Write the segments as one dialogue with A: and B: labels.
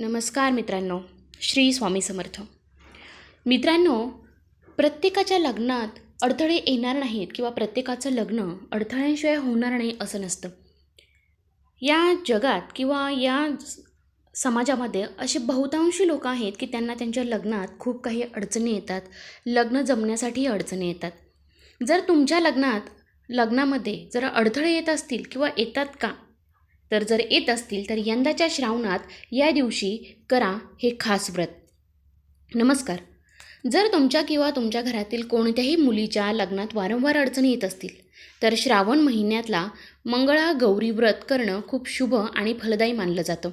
A: नमस्कार मित्रांनो श्री स्वामी समर्थ. मित्रांनो प्रत्येकाच्या लग्नात अडथळे येणार नाहीत किंवा प्रत्येकाचं लग्न अडथळ्यांशिवाय होणार नाही असं नसतं. या जगात किंवा या समाजामध्ये असे बहुतांशी लोक आहेत की त्यांना त्यांच्या लग्नात खूप काही अडचणी येतात लग्न जमण्यासाठी अडचणी येतात. जर तुमच्या लग्नात लग्नामध्ये जर अडथळे येत असतील किंवा येतात का? तर जर येत असतील तर यंदाच्या श्रावणात या दिवशी करा हे खास व्रत. नमस्कार. जर तुमच्या किंवा तुमच्या घरातील कोणत्याही मुलीच्या लग्नात वारंवार अडचणी येत असतील तर श्रावण महिन्यातला मंगळा गौरी व्रत करणं खूप शुभ आणि फलदायी मानलं जातं.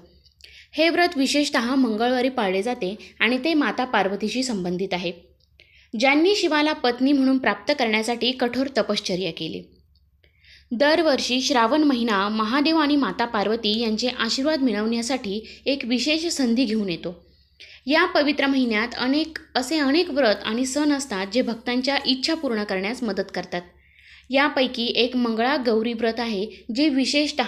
A: हे व्रत विशेषतः मंगळवारी पाळले जाते आणि ते माता पार्वतीशी संबंधित आहे. ज्यांनी शिवाला पत्नी म्हणून प्राप्त करण्यासाठी कठोर तपश्चर्या केली. दरवर्षी श्रावण महिना महादेव आणि माता पार्वती यांचे आशीर्वाद मिळवण्यासाठी एक विशेष संधी घेऊन येतो. या पवित्र महिन्यात अनेक असे अनेक व्रत आणि सण असतात जे भक्तांच्या इच्छा पूर्ण करण्यास मदत करतात. यापैकी एक मंगळा गौरी व्रत आहे जे विशेषत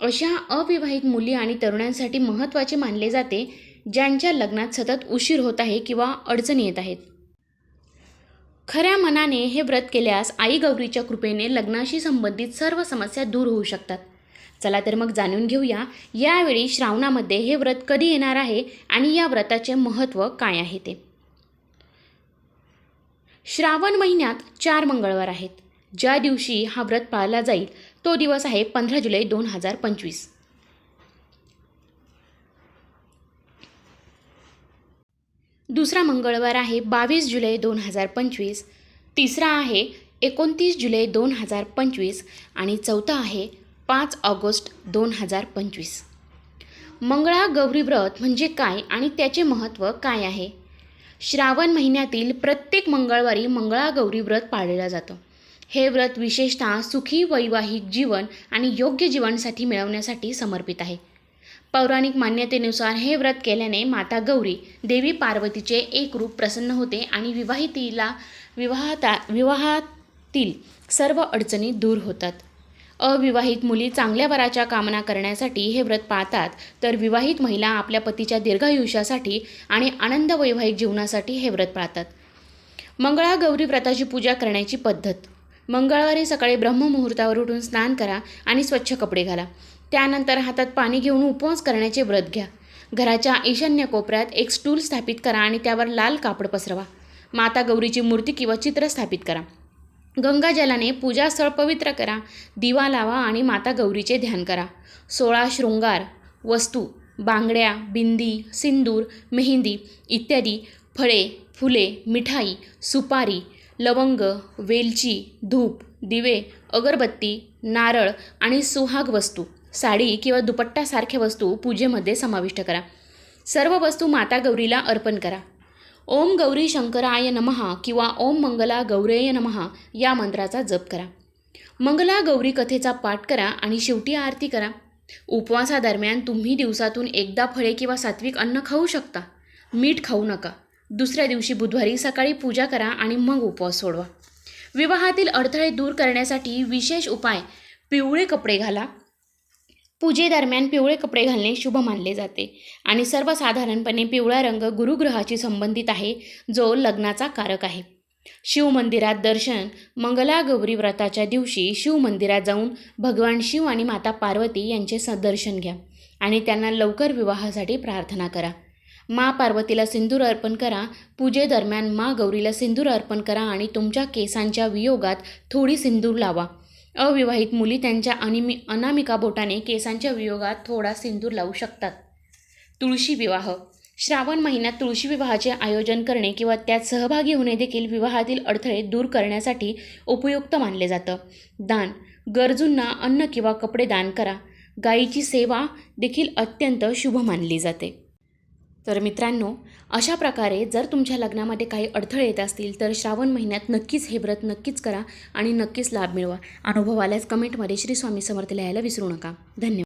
A: अशा अविवाहित मुली आणि तरुणांसाठी महत्त्वाचे मानले जाते ज्यांच्या लग्नात सतत उशीर होत आहे किंवा अडचणी येत आहेत. खऱ्या मनाने हे व्रत केल्यास आई गौरीच्या कृपेने लग्नाशी संबंधित सर्व समस्या दूर होऊ शकतात. चला तर मग जाणून घेऊया यावेळी श्रावणामध्ये हे व्रत कधी येणार आहे आणि या व्रताचे महत्त्व काय आहे ते. श्रावण महिन्यात चार मंगळवार आहेत. ज्या दिवशी हा व्रत पाळला जाईल तो दिवस आहे पंधरा जुलै दोन हजार पंचवीस. दुसरा मंगळवार आहे बावीस जुलै दोन हजार पंचवीस तिसरा आहे एकोणतीस जुलै दोन हजार पंचवीस आणि चौथा आहे पाच ऑगस्ट दोन हजार पंचवीस. मंगळा गौरी व्रत म्हणजे काय आणि त्याचे महत्त्व काय आहे? श्रावण महिन्यातील प्रत्येक मंगळवारी मंगळा गौरी व्रत पाळलं जातं. हे व्रत विशेषतः सुखी वैवाहिक जीवन आणि योग्य जीवनासाठी मिळवण्यासाठी समर्पित आहे. पौराणिक मान्यतेनुसार हे व्रत केल्याने माता गौरी देवी पार्वतीचे एक रूप प्रसन्न होते आणि विवाहितीला विवाहता विवाहातील सर्व अडचणी दूर होतात. अविवाहित मुली चांगल्या वराच्या कामना करण्यासाठी हे व्रत पाळतात तर विवाहित महिला आपल्या पतीच्या दीर्घायुष्यासाठी आणि आनंद वैवाहिक जीवनासाठी हे व्रत पाळतात. मंगळा गौरी व्रताची पूजा करण्याची पद्धत. मंगळवारी सकाळी ब्रह्ममुहूर्तावर उठून स्नान करा आणि स्वच्छ कपडे घाला. त्यानंतर हातात पाणी घेऊन उपवास करण्याचे व्रत घ्या. घराच्या ईशान्य कोपऱ्यात एक स्टूल स्थापित करा आणि त्यावर लाल कापड पसरवा. माता गौरीची मूर्ती किंवा चित्र स्थापित करा. गंगाजलाने पूजास्थळ पवित्र करा. दिवा लावा आणि माता गौरीचे ध्यान करा. सोळा शृंगार वस्तू बांगड्या बिंदी सिंदूर मेहंदी इत्यादी फळे फुले मिठाई सुपारी लवंग वेलची धूप दिवे अगरबत्ती नारळ आणि सुहाग वस्तू. साडी किंवा दुपट्टासारख्या वस्तू पूजेमध्ये समाविष्ट करा. सर्व वस्तू माता गौरीला अर्पण करा. ओम गौरी शंकराय नमहा किंवा ओम मंगला गौरेय नमहा या मंत्राचा जप करा. मंगला गौरी कथेचा पाठ करा आणि शेवटी आरती करा. उपवासादरम्यान तुम्ही दिवसातून एकदा फळे किंवा सात्विक अन्न खाऊ शकता. मीठ खाऊ नका. दुसऱ्या दिवशी बुधवारी सकाळी पूजा करा आणि मग उपवास सोडवा. विवाहातील अडथळे दूर करण्यासाठी विशेष उपाय पिवळे कपडे घाला. पूजेदरम्यान पिवळे कपडे घालणे शुभ मानले जाते आणि सर्वसाधारणपणे पिवळा रंग गुरुग्रहाशी संबंधित आहे जो लग्नाचा कारक आहे. शिवमंदिरात दर्शन मंगला गौरी व्रताच्या दिवशी शिवमंदिरात जाऊन भगवान शिव आणि माता पार्वती यांचे स दर्शन घ्या आणि त्यांना लवकर विवाहासाठी प्रार्थना करा. मा पार्वतीला सिंदूर अर्पण करा पूजेदरम्यान मा गौरीला सिंदूर अर्पण करा आणि तुमच्या केसांच्या वियोगात थोडी सिंदूर लावा. अविवाहित मुली त्यांच्या अनिमी अनामिका बोटाने केसांच्या वियोगात थोडा सिंदूर लावू शकतात. तुळशी विवाह. श्रावण महिन्यात तुळशी विवाहाचे आयोजन करणे किंवा त्यात सहभागी होणे देखील विवाहातील अडथळे दूर करण्यासाठी उपयुक्त मानले जातं. दान. गरजूंना अन्न किंवा कपडे दान करा. गायीची सेवा देखील अत्यंत शुभ मानली जाते. तर मित्रांनो अशा प्रकारे जर तुमच्या लग्नामध्ये काही अडथळे येत असतील तर श्रावण महिन्यात नक्कीच हे व्रत नक्कीच करा आणि नक्कीच लाभ मिळवा. अनुभव आल्यास कमेंटमध्ये श्री स्वामी समर्थ लिहायला विसरू नका. धन्यवाद.